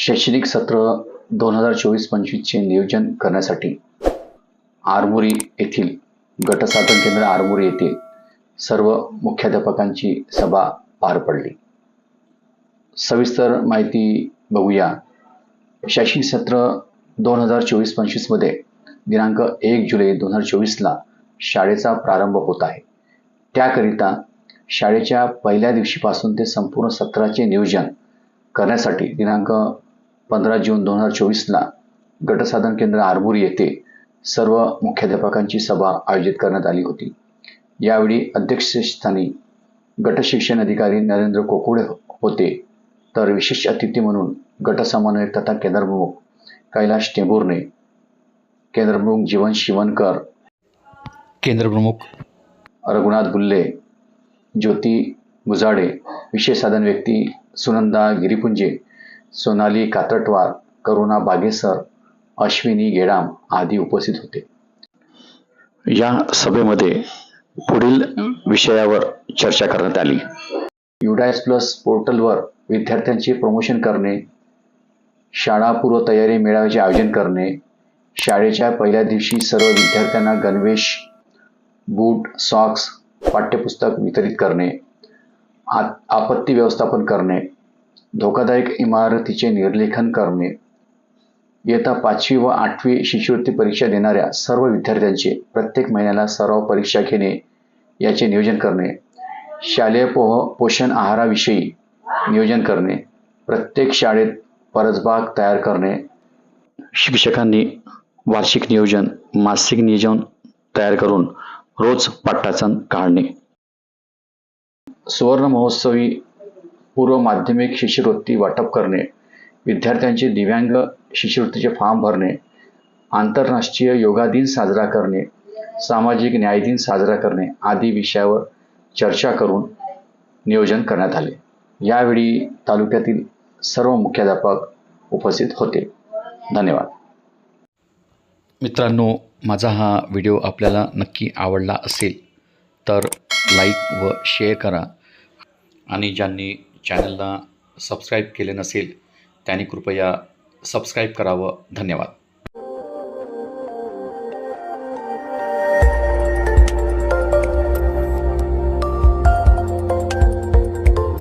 शैक्षणिक सत्र दोन हजार चोवीस पंचवीसचे नियोजन करण्यासाठी आरमोरी येथील गटसाधन केंद्र आरमोरी येथे सर्व मुख्याध्यापकांची सभा पार पडली. सविस्तर माहिती बघूया. शैक्षणिक सत्र दोन हजार चोवीस पंचवीसमध्ये दिनांक एक जुलै दोन हजार चोवीसला शाळेचा प्रारंभ होत आहे. त्याकरिता शाळेच्या पहिल्या दिवशीपासून ते संपूर्ण सत्राचे नियोजन करण्यासाठी दिनांक पंधरा जून दोन हजार चोवीसला गटसाधन केंद्र आरमोरी येथे सर्व मुख्याध्यापकांची सभा आयोजित करण्यात आली होती. यावेळी अध्यक्षस्थानी गटशिक्षण अधिकारी नरेंद्र कोकुडे होते. तर विशेष अतिथी म्हणून गटसमन्वयक तथा केंद्रप्रमुख कैलाश टेंभुर्णे केंद्रप्रमुख जीवन शिवणकर केंद्रप्रमुख रघुनाथ बुल्ले ज्योती गुजाडे विशेष साधन व्यक्ती सुनंदा गिरीपुंजे सोनाली कातटवार करुणा बागेसर अश्विनी गेडाम आदी उपस्थित होते. या सभेमध्ये पुढील विषयावर चर्चा करण्यात आली. युडायस प्लस पोर्टलवर विद्यार्थ्यांचे प्रमोशन करणे शाळापूर्व तयारी मेळाव्याचे आयोजन करणे शाळेच्या पहिल्या दिवशी सर्व विद्यार्थ्यांना गणवेश बूट सॉक्स पाठ्यपुस्तक वितरित करणे आपत्ती व्यवस्थापन करणे धोकादायक इमारतीचे निर्लेखन करणे. इयत्ता पाचवी व आठवी शिष्यवृत्ती परीक्षा देणाऱ्या सर्व विद्यार्थ्यांचे प्रत्येक महिन्याला सराव परीक्षा घेणे याचे नियोजन करणे. शालेय पोह पोषण आहाराविषयी नियोजन करणे. प्रत्येक शाळेत परसबाग तयार करणे. शिक्षकांनी वार्षिक नियोजन मासिक नियोजन तयार करून रोज पाठासन काढणे. सुवर्ण महोत्सवी पूर्व माध्यमिक शिष्यवृत्ती वाटप करणे विद्यार्थ्यांचे दिव्यांग शिष्यवृत्तीचे फॉर्म भरणे आंतरराष्ट्रीय योगा दिन साजरा करणे सामाजिक न्याय दिन साजरा करणे आदी विषयावर चर्चा करून नियोजन करण्यात आले. यावेळी तालुक्यातील सर्व मुख्याध्यापक उपस्थित होते. धन्यवाद. मित्रांनो माझा हा व्हिडिओ आपल्याला नक्की आवडला असेल तर लाईक व शेअर करा. आणि ज्यांनी चॅनलला सबस्क्राईब केले नसेल त्यांनी कृपया सबस्क्राईब करावं. धन्यवाद.